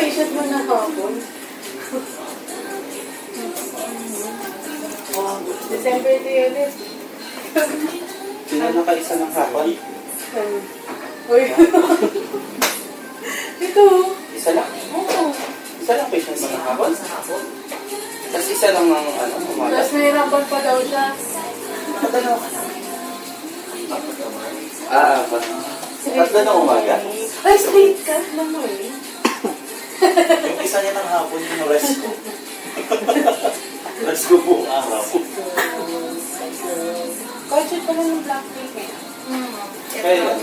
patient mo na hapon. Oh, December 3 ulit. Sino nakaisa ng hapon? Uy. Ito. Isa lang. Oo. Isa lang patient mo ng hapon? Tapos isa lang ng ano, umaga? Tapos nahirapan pa daw siya. Nakadalaw ka na. Ah. Tatlo ng umaga? Ay, straight cut lang mo eh. Yung isa niya ng hapon, yung rest ko. rest ko po ang hapon. Kotse pa lang ng Blackpink eh. Hmm. Kailan?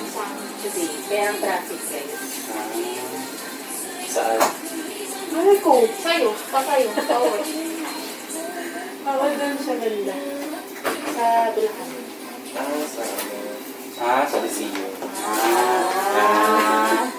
Today. Kaya ang traffic kayo. Ah, saan? Ay ko. Sa'yo, pa sa'yo, pa uwi. Ako doon siya ganda. Sa Bulacan. Ah, sa Ah, sa Lisillo. Ah. Eh,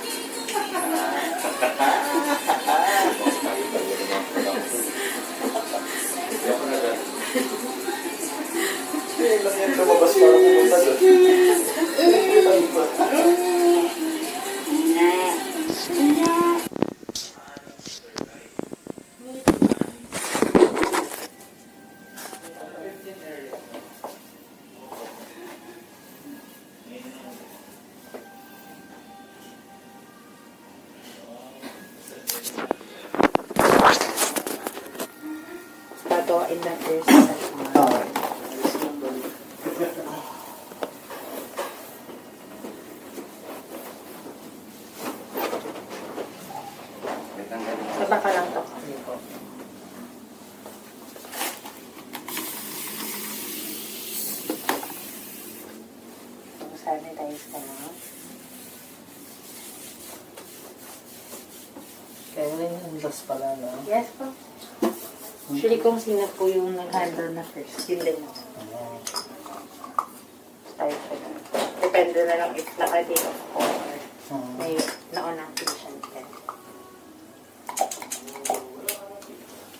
Kaya rin yung last pala na. Yes po. Usually kung sino po yung nag-handle na first, yun din Tayo po na. Depende na lang if naka-day off ko or hmm. may naunang patient ka.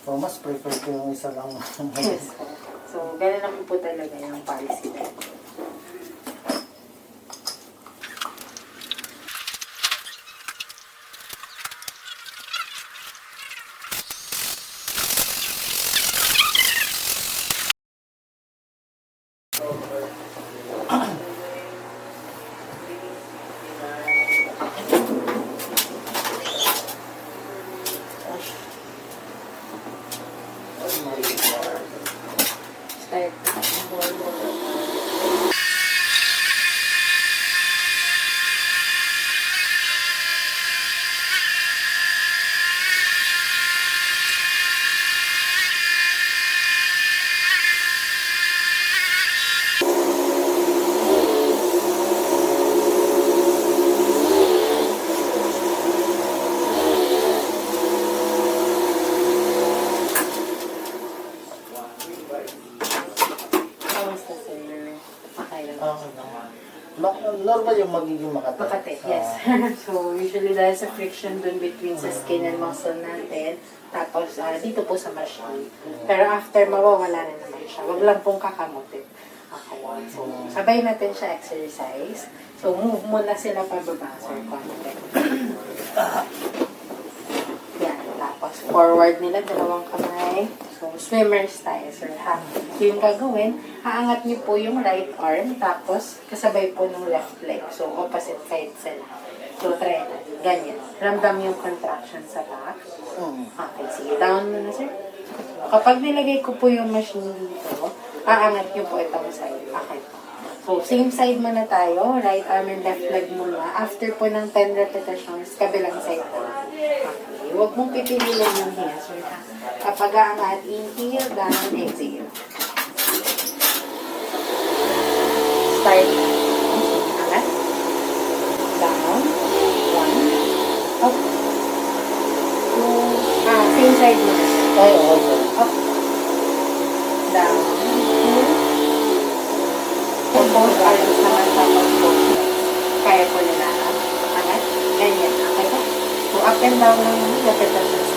So, mas prefer ko yung isa lang. Yes po. So, ganun lang po talaga yung policy natin. Start. Kamusta sir? Okay lang. Okay lang. Ma- normal yung magiging makati. Makati, Ah, yes. so, usually dahil sa friction dun between sa skin and muscle natin, tapos ah, dito po sa machine. Pero after mawawala na naman siya. Huwag lang pong kakamutin. Okay. So, sabay natin siya exercise. So, move muna sila pababa, sir. Konti. Yan. Tapos, forward nila, dalawang kamay. Swimmers tayo, sir. Ha? Yung gagawin, haangat niyo po yung right arm, tapos kasabay po ng left leg. So, opposite side sila. So, try na. Ganyan. Ramdam yung contraction sa back. mm. Okay, sige. Down mo na, sir. Kapag nilagay ko po yung machine dito, aangat niyo po itong side. Okay. So, same side muna tayo. Right arm and left leg muna. After po ng 10 repetitions, kabilang side po. Okay. Huwag mong pipiliin yung hands, sir. ha? Kapag aangat, inhale, down, exhale. Start. Angat. Down. One. Up. Two. Ah, same side muna. Ay, okay. Up. Down. Two. Compose arms naman tapos po. Kaya po nila. Angat. Ganyan. Okay ba? So, up and down lang yung repetitions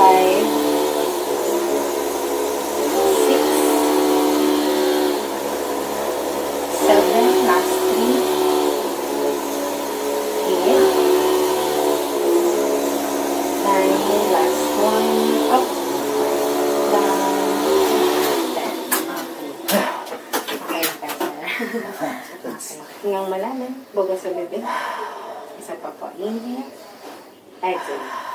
five, six, seven plus three, eight, nine plus up, down, ten. Okay, better. Ngang malalim, bugas sa bibig. Isa pa po, inhale, exhale.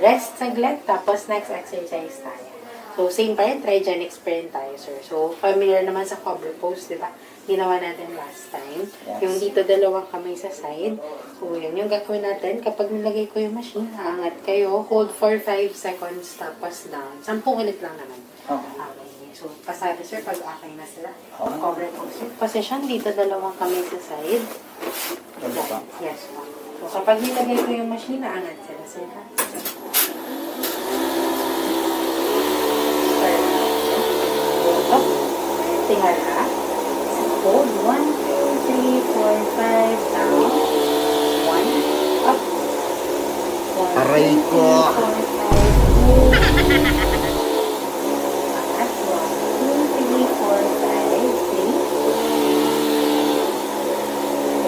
Rest saglit. Tapos next exercise tayo. So, same pa rin. Try dyan experiment tayo, sir. So, familiar naman sa cover pose, di ba? Ginawa natin last time. Yes. Yung dito dalawang kamay sa side. So, yun yung gagawin natin. Kapag nilagay ko yung machine, aangat kayo. Hold for 5 seconds, tapos down. 10 ulit lang naman. Okay. Okay. So, pasado sir, pag okay na sila. Okay. Cover pose. Position, dito dalawang kamay sa side. Pa. Yes po. So, kapag nilagay ko yung machine, aangat sila sir. ha? Start na. Ito. Tingnan ha. Hold. 1, 2, 3, 4, 5, down. 1, up. 1, Aray ko. 2, 3, 4, 5, move. Angat. 1, 2, 3, 4, 5, 3.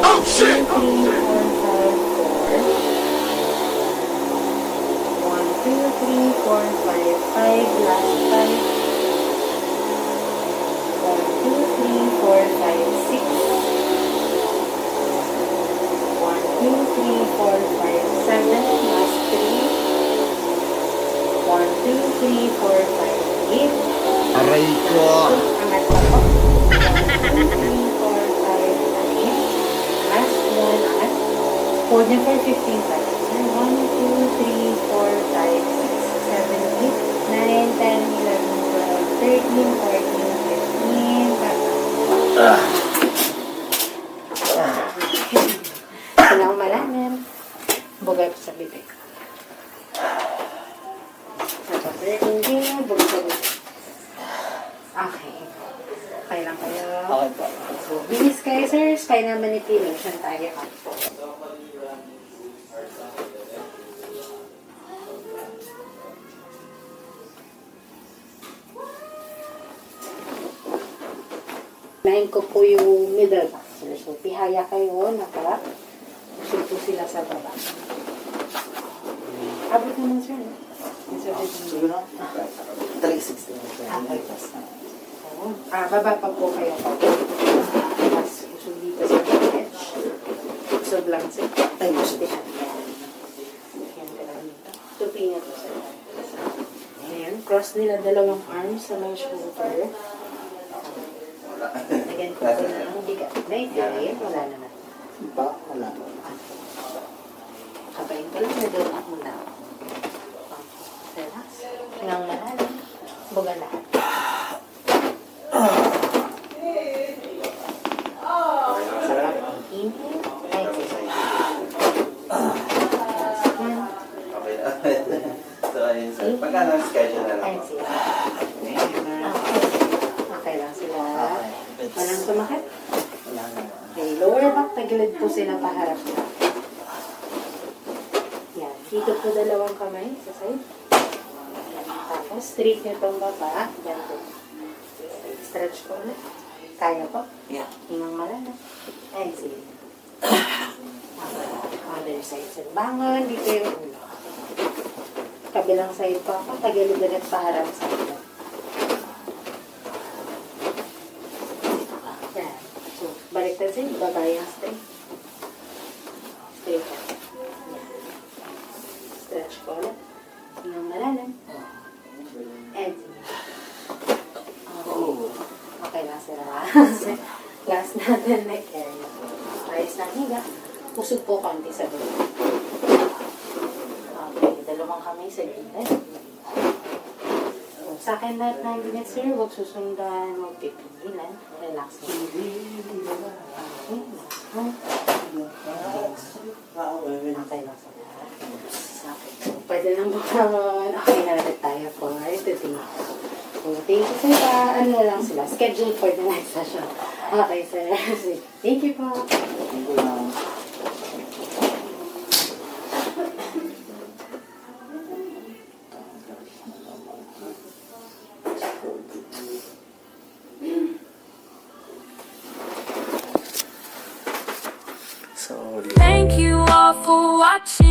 Oh, shit! 2, 3, 4, 5, 4. 1, 2, 3, 4, 5, 5. Last 5. 1, 2, 3, 4, 5, 6. 1, 2, 3, 4, 5, 7. Last 3. 1, 2, 3, 4, 5, 8. Aray ko. Angat pa po. 1, 2, 3, 4, 5, 8. Last one, angat. Hold niya for 15 seconds. 1, 2, 3, 4, 5, 6, 7, 8, 9, 10, 11, 12, 13, 14, 15. Kailangan malalim. Bugay po sa bibig. Sa 13 din, bugay sa bibig. Okay. Okay lang kayo. Okay po. So, bilis kayo, sir. Spinal manipulation tayo. Nahin ko po yung middle sir. So, pihaya kayo, naka. Pusin po sila sa baba. Abot naman, sir. no? Sir. Siguro? 360. Okay. Oo. Ah, baba pa po kayo. Mas usog dito sa edge. Usog lang siya. Ay, usog. Yan. Yan ka lang dito. Tupi nga po sa Ayan. Cross nila dalawang arms sa may shoulder. Again, po po na ang bigat. May ayan, wala naman. Ba? Wala. Kapain ko lang, middle up muna. Relax. Hingang malalim. Buga lahat. Sarap. Inhale. Exhale. Last one. Okay na. so, ayun sir. Pagka na-schedule na lang. Okay. Okay lang sila. Walang sumakit. Wala na. Okay, lower back, tagilid po sila paharap na. Yan. Dito po dalawang kamay sa side. Yan. Tapos, straight nyo itong baba. Yan po. Stretch ko ulit. Kaya po. Yeah. Hingang malalim. Exhale. Okay. Other side. Bangon. Dito yung ulo. Kabilang side pa ako. Tagilid ulit sa ulo. Yan. So, baliktad sa'yo. Baba yung straight. Straight. Stretch ko ulit. Hingang malalim. Exhale. Okay. Okay lang sila. Last natin neck area. Ayos na higa. Pusog po konti sa dulo. Dalawang kamay sa. So, sa akin lahat ng ganyan, sir, huwag susundan, huwag pipigilan. Relax. So, pwede lang bumangon. Okay na ulit tayo for today. Thank you sir. Pa, ano lang sila, schedule for the next session. Okay, sir. Thank you po. Watching